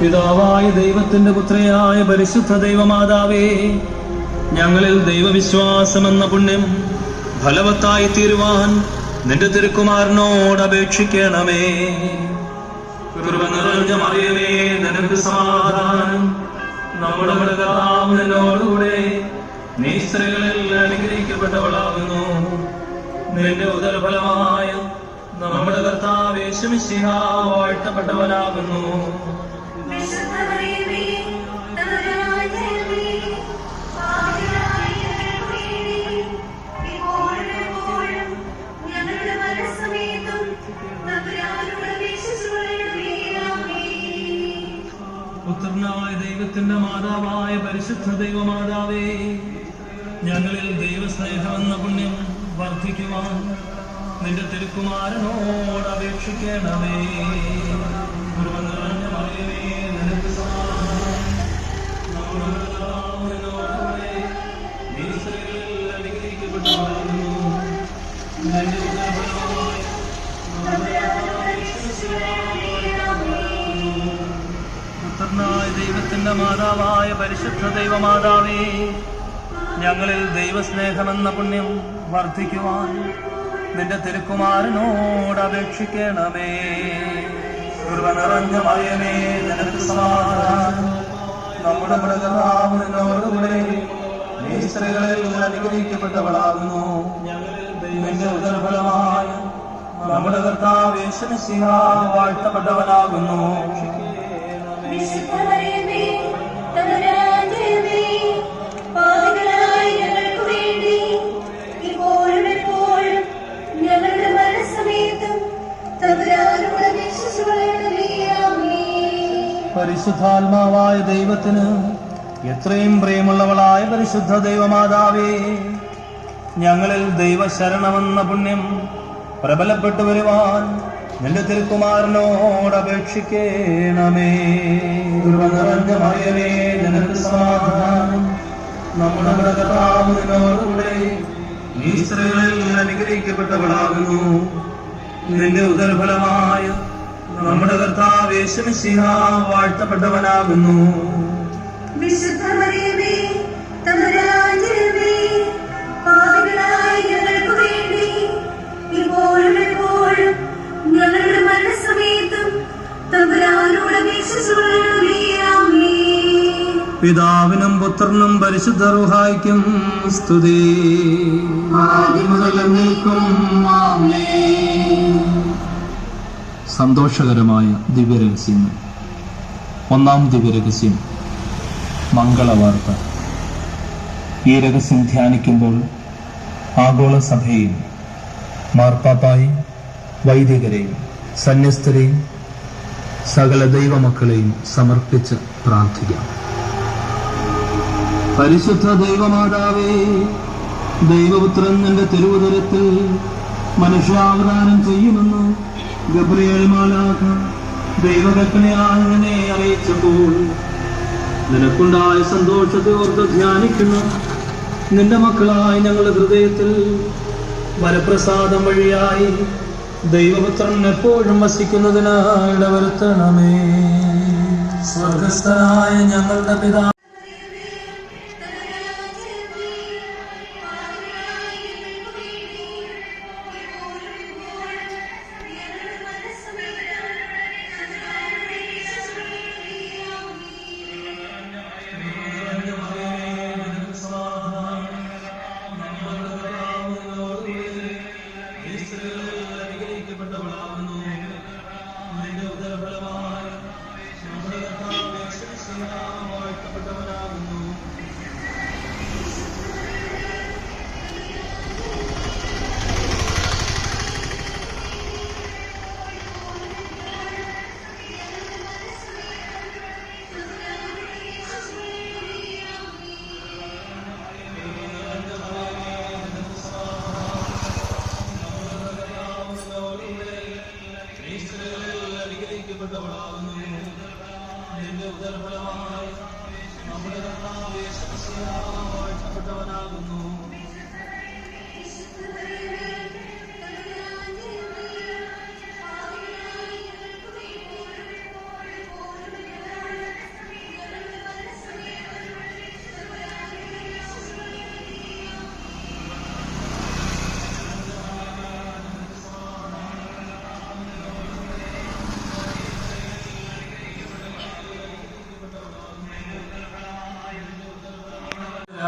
പിതാവായ ദൈവത്തിന്റെ പുത്രയായ പരിശുദ്ധ ദൈവമാതാവേ ഞങ്ങളിൽ ദൈവവിശ്വാസം എന്ന പുണ്യം ഫലവത്തായി തീരുവാൻ നിന്റെ തിരുക്കുമാരനോട് അപേക്ഷിക്കണമേ. കൃപ നിറഞ്ഞ മറിയമേ നിനക്ക് സമാധാനം. നമ്മുടെ നിന്നോടുകൂടെ നീ സ്ത്രീകളിൽ അനുഗ്രഹിക്കപ്പെട്ടവളാകുന്നു. നിന്റെ ഉദരഫലമായ നമ്മുടെ കർത്താവ് യേശുമിശിഹ വാഴ്ത്തപ്പെട്ടവനാകുന്നു. നമ്മുടെ തിരുക്കുമാരനോട് അപേക്ഷിക്കണമേ. ദൈവത്തിന്റെ മാതാവായ പരിശുദ്ധ ദൈവമാതാവേ ഞങ്ങളിൽ ദൈവസ്നേഹമെന്ന പുണ്യം വർദ്ധിക്കുവാൻ നിന്റെ തിരുക്കുമാരനോട് അപേക്ഷിക്കണമേ. കൃപ നിറഞ്ഞ നിനക്ക് സമാധാനം. നമ്മുടെ മൃഗനാവ് നീ സ്ത്രീകളിൽ അനുഗ്രഹിക്കപ്പെട്ടവളാകുന്നു. നിന്റെ ഉദരഫലമായ നമ്മുടെ കർത്താവ് വാഴ്ത്തപ്പെട്ടവനാകുന്നു. പരിശുദ്ധാത്മാവായ ദൈവത്തിന് എത്രയും പ്രിയമുള്ളവളായ പരിശുദ്ധ ദൈവമാതാവേ ഞങ്ങളിൽ ദൈവശരണമെന്ന പുണ്യം പ്രബലപ്പെട്ടു വരുവാൻ നിന്റെ തിരുക്കുമാരനോട് അപേക്ഷിക്കണമേ. നിറഞ്ഞ മറിയമേ നിനക്ക് സമാധാനം. നമ്മുടെ കർത്താവ് നിന്നോടുകൂടെ നീ സ്ത്രീകളിൽ അനുഗ്രഹിക്കപ്പെട്ടവളാകുന്നു. നിന്റെ ഉദരഫലമായ നമ്മുടെ കർത്താവ് യേശുമിശിഹ വാഴ്ത്തപ്പെട്ടവനാകുന്നു. വിശുദ്ധ മറിയമേ, തമ്പുരാന്റമ്മേ, പാപികളായ ഞങ്ങൾക്ക് വേണ്ടി ഇപ്പോഴും എപ്പോഴും ഞങ്ങളുടെ മരണസമയത്തും തമ്പുരാനോട് അപേക്ഷിച്ചുകൊള്ളണമേ. പിതാവിനും പുത്രനും പരിശുദ്ധ റുഹായിക്കും സ്തുതി. സന്തോഷകരമായ ദിവ്യരഹസ്യങ്ങൾ ഒന്നാം ദിവ്യരഹസ്യം. മംഗളവാർത്ത. ഈ രഹസ്യം ധ്യാനിക്കുമ്പോൾ ആഗോള സഭയെയും മാർപ്പാപ്പായും വൈദികരെയും സന്യസ്തരെയും സകല ദൈവമക്കളെയും സമർപ്പിച്ച് പ്രാർത്ഥിക്കാം. പരിശുദ്ധ ദൈവമാതാവേ ദൈവപുത്രൻ നിന്റെ തിരുവുതരത്തിൽ മനുഷ്യാവധാനം ചെയ്യുമെന്ന് ഗബ്രിയേൽ മാലാഖ ദൈവകൽപ്പനയാൽ നിന്നെ അറിയിച്ചപ്പോൾ നിനക്കുണ്ടായ സന്തോഷത്തെ ഓർത്ത് ധ്യാനിക്കുന്ന. നിന്റെ മക്കളായി ഞങ്ങളുടെ ഹൃദയത്തിൽ വരപ്രസാദം വഴിയായി ദൈവപുത്രൻ എപ്പോഴും വസിക്കുന്നതിനാ ഇടവരുത്തണമേ. സ്വർഗസ്ഥനായ ഞങ്ങളുടെ പിതാ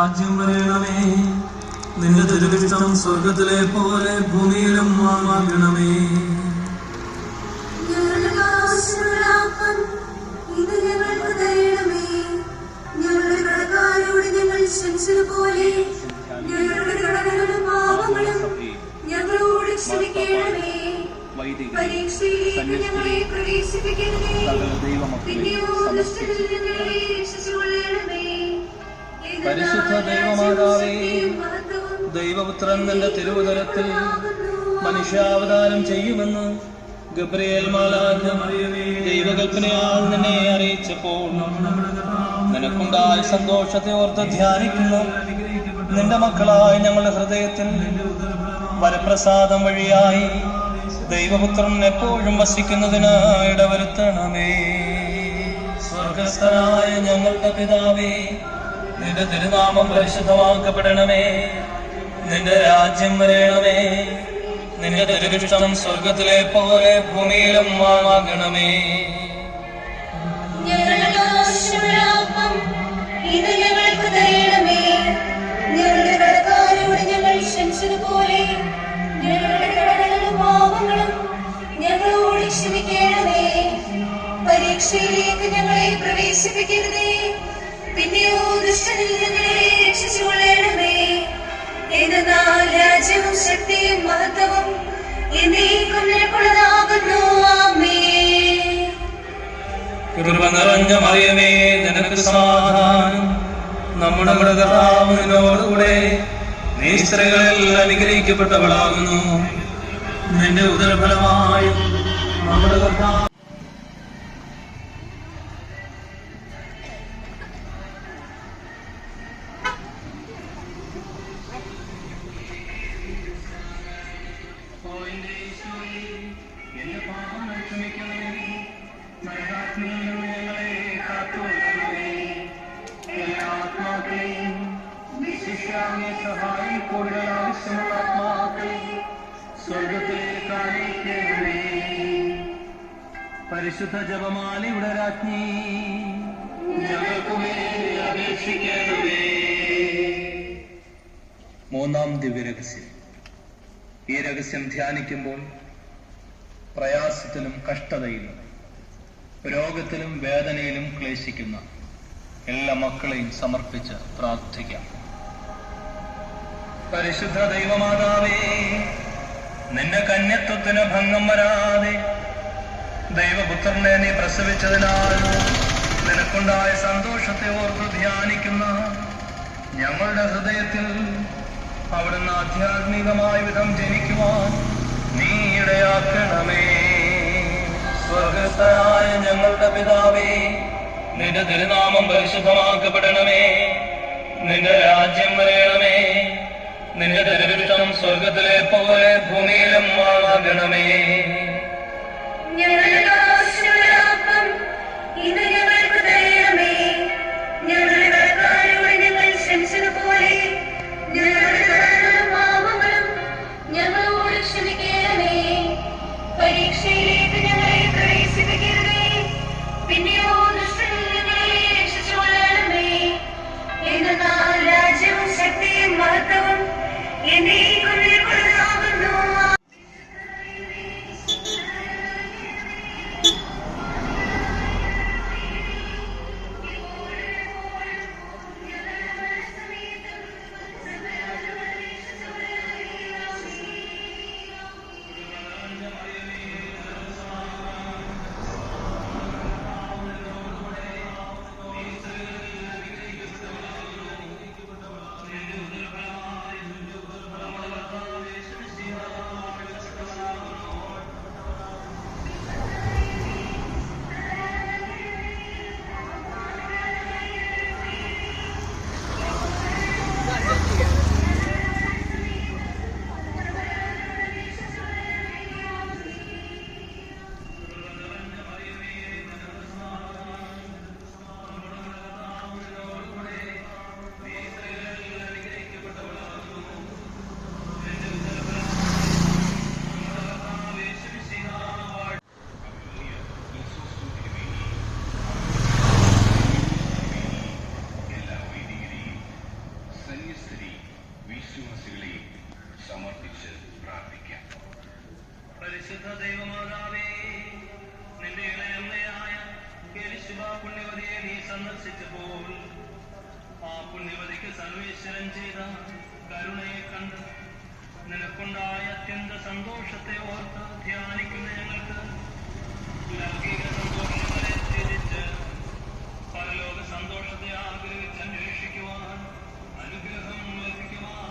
രാജ്യം വരയണമേ നിന്റെ തിരുവിഷ്ടം സ്വർഗത്തിലെ പോലെ ഭൂമിയിലും ക്ഷമിക്കണമേ. പരീക്ഷയിലേക്ക് ഞങ്ങളെ പ്രവേശിപ്പിക്കണമേ. പിന്നെയോ ദുഷ്ടനിൽ ഞങ്ങളെ രക്ഷിച്ചുകൊള്ളണമേ. പരിശുദ്ധ ദൈവമാതാവേ, ദൈവപുത്രൻ നിന്റെ തിരുവുതരത്തിൽ മനുഷ്യാവതാരം ചെയ്യുമെന്ന് ഗബ്രിയേൽ ദൈവകൽപ്പനയാൽ നിന്നെ അറിയിച്ചപ്പോൾ നിനക്കുണ്ടായ സന്തോഷത്തെ ഓർത്ത് ധ്യാനിക്കുന്നു. നിന്റെ മക്കളായ ഞങ്ങളുടെ ഹൃദയത്തിൽ വരപ്രസാദം വഴിയായി ദൈവപുത്രൻ എപ്പോഴും വസിക്കുന്നതിന് ഇടവരുത്തണമേ. സ്വർഗസ്ഥനായ ഞങ്ങളുടെ പിതാവേ നിന്റെ തിരുനാമം പരിശുദ്ധമാക്കപ്പെടണമേ. നിന്റെ രാജ്യം വരേണമേ. നിന്റെ തിരുവിഷ്ടം സ്വർഗത്തിലെ പോലെ ഭൂമിയിലും വാങ്ങണമേ ഞങ്ങൾ പാപങ്ങളും പരീക്ഷയിലേക്ക് ഞങ്ങളെ പ്രവേശിപ്പിക്കരുതേ. പിന്നെയോ നിനക്ക് സമാധാനം. നമ്മുടെ കർത്താവ് നീ സ്ത്രീകളിൽ അനുഗ്രഹിക്കപ്പെട്ടവളാകുന്നു. നിന്റെ ഉദരഫലമായി നമ്മുടെ സഹായം കൂടുതൽ ആവശ്യമുള്ള ആത്മാക്കളെ സ്വർഗത്തിലേക്ക് അയക്കണമേ പരിശുദ്ധ ജപമാലയുടെ രാജ്ഞി ഞങ്ങൾക്ക് വേണ്ടി അപേക്ഷിക്കണമേ മൂന്നാം ദിവ്യരഹസ്യം ഈ രഹസ്യം ധ്യാനിക്കുമ്പോൾ പ്രയാസത്തിലും കഷ്ടതയിലും രോഗത്തിലും വേദനയിലും ക്ലേശിക്കുന്ന എല്ലാ മക്കളെയും സമർപ്പിച്ച് പ്രാർത്ഥിക്കാം. പരിശുദ്ധ ദൈവമാതാവേ നിന്റെ കന്യത്വത്തിന് ഭംഗം വരാതെ ദൈവപുത്രനെ നീ പ്രസവിച്ചതിനാൽ നിനക്കുണ്ടായ സന്തോഷത്തെ ഓർത്ത് ധ്യാനിക്കുന്ന ഞങ്ങളുടെ ഹൃദയത്തിൽ അവിടുന്ന് ആധ്യാത്മികമായ വിധം ജനിക്കുവാൻ നീ ഇടയാക്കണമേ സ്വർഗസ്ഥനായ ഞങ്ങളുടെ പിതാവേ നിന്റെ തിരുനാമം പരിശുദ്ധമാക്കപ്പെടണമേ. നിന്റെ രാജ്യം വരയണമേ നിന്റെ തിരുവിഷ്ടം സ്വർഗത്തിലെ പോലെ ഭൂമിയിലും ആകണമേ. ഞങ്ങളുടെ शिवशक्ति शक्ति महत्त्वं സന്തോഷത്തെ ആഗ്രഹിച്ച് അനുഗ്രഹം ലഭിക്കുവാനാകണമേ